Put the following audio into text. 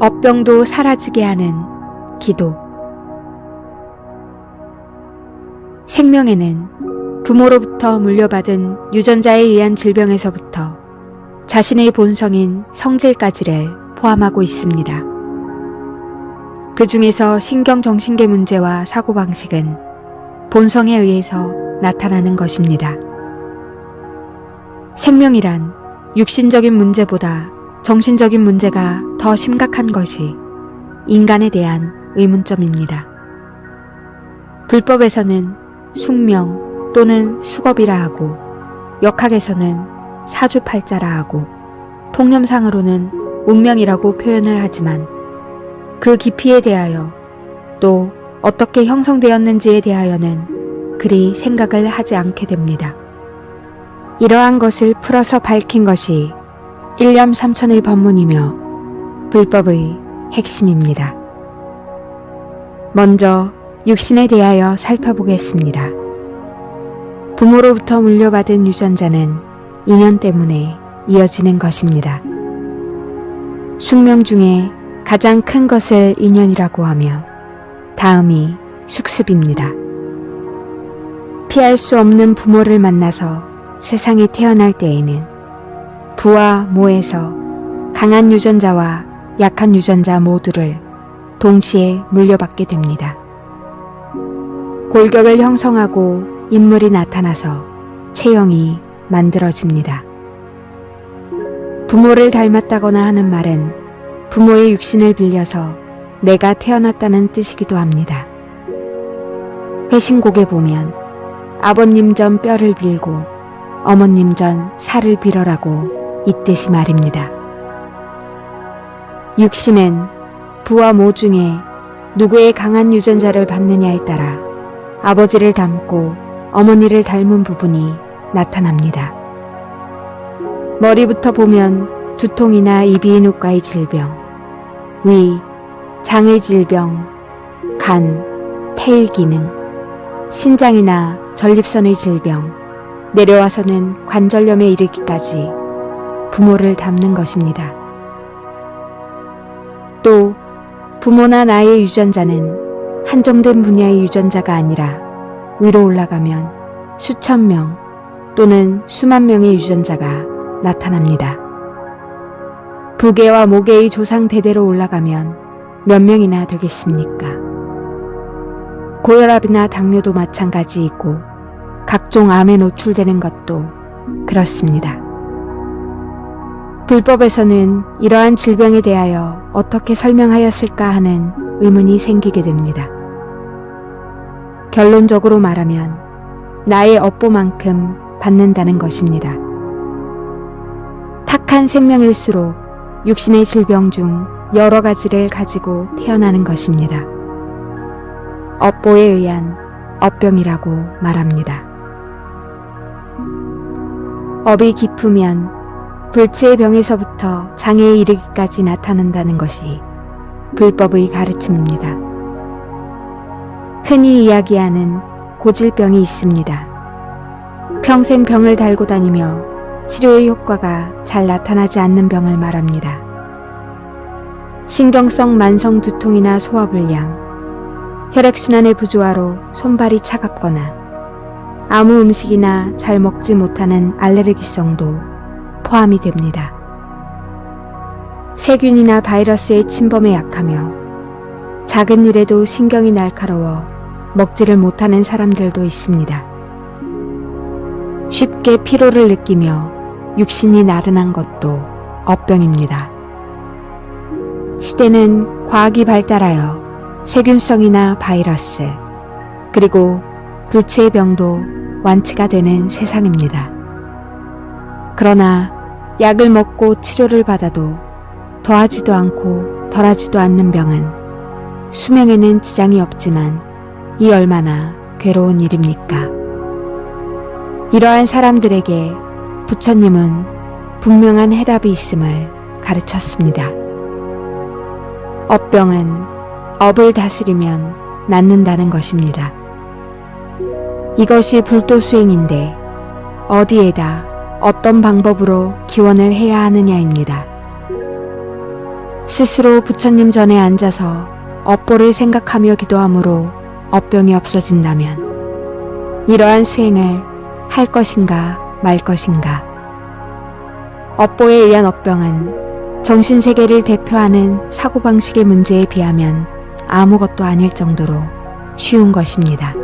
업병도 사라지게 하는 기도. 생명에는 부모로부터 물려받은 유전자에 의한 질병에서부터 자신의 본성인 성질까지를 포함하고 있습니다. 그 중에서 신경정신계 문제와 사고방식은 본성에 의해서 나타나는 것입니다. 생명이란 육신적인 문제보다 정신적인 문제가 더 심각한 것이 인간에 대한 의문점입니다. 불법에서는 숙명 또는 수겁이라 하고 역학에서는 사주팔자라 하고 통념상으로는 운명이라고 표현을 하지만 그 깊이에 대하여 또 어떻게 형성되었는지에 대하여는 그리 생각을 하지 않게 됩니다. 이러한 것을 풀어서 밝힌 것이 일념 삼천의 법문이며 불법의 핵심입니다. 먼저 육신에 대하여 살펴보겠습니다. 부모로부터 물려받은 유전자는 인연 때문에 이어지는 것입니다. 숙명 중에 가장 큰 것을 인연이라고 하며 다음이 숙습입니다. 피할 수 없는 부모를 만나서 세상에 태어날 때에는 부와 모에서 강한 유전자와 약한 유전자 모두를 동시에 물려받게 됩니다. 골격을 형성하고 인물이 나타나서 체형이 만들어집니다. 부모를 닮았다거나 하는 말은 부모의 육신을 빌려서 내가 태어났다는 뜻이기도 합니다. 회신곡에 보면 아버님 전 뼈를 빌고 어머님 전 살을 빌어라고 이 뜻이 말입니다. 육신은 부와 모 중에 누구의 강한 유전자를 받느냐에 따라 아버지를 닮고 어머니를 닮은 부분이 나타납니다. 머리부터 보면 두통이나 이비인후과의 질병, 위, 장의 질병, 간, 폐의 기능, 신장이나 전립선의 질병, 내려와서는 관절염에 이르기까지 부모를 닮는 것입니다. 또 부모나 나의 유전자는 한정된 분야의 유전자가 아니라 위로 올라가면 수천 명 또는 수만 명의 유전자가 나타납니다. 부계와 모계의 조상 대대로 올라가면 몇 명이나 되겠습니까? 고혈압이나 당뇨도 마찬가지이고 각종 암에 노출되는 것도 그렇습니다. 불법에서는 이러한 질병에 대하여 어떻게 설명하였을까 하는 의문이 생기게 됩니다. 결론적으로 말하면 나의 업보만큼 받는다는 것입니다. 탁한 생명일수록 육신의 질병 중 여러 가지를 가지고 태어나는 것입니다. 업보에 의한 업병이라고 말합니다. 업이 깊으면 불치의 병에서부터 장애에 이르기까지 나타난다는 것이 불법의 가르침입니다. 흔히 이야기하는 고질병이 있습니다. 평생 병을 달고 다니며 치료의 효과가 잘 나타나지 않는 병을 말합니다. 신경성 만성 두통이나 소화불량, 혈액순환의 부조화로 손발이 차갑거나 아무 음식이나 잘 먹지 못하는 알레르기성도 포함이 됩니다. 세균이나 바이러스의 침범에 약하며 작은 일에도 신경이 날카로워 먹지를 못하는 사람들도 있습니다. 쉽게 피로를 느끼며 육신이 나른한 것도 업병입니다. 시대는 과학이 발달하여 세균성이나 바이러스, 그리고 불치의 병도 완치가 되는 세상입니다. 그러나 약을 먹고 치료를 받아도 더하지도 않고 덜하지도 않는 병은 수명에는 지장이 없지만 이 얼마나 괴로운 일입니까? 이러한 사람들에게 부처님은 분명한 해답이 있음을 가르쳤습니다. 업병은 업을 다스리면 낫는다는 것입니다. 이것이 불도 수행인데 어디에다 어떤 방법으로 기원을 해야 하느냐입니다. 스스로 부처님 전에 앉아서 업보를 생각하며 기도함으로 업병이 없어진다면 이러한 수행을 할 것인가 말 것인가. 업보에 의한 업병은 정신세계를 대표하는 사고방식의 문제에 비하면 아무것도 아닐 정도로 쉬운 것입니다.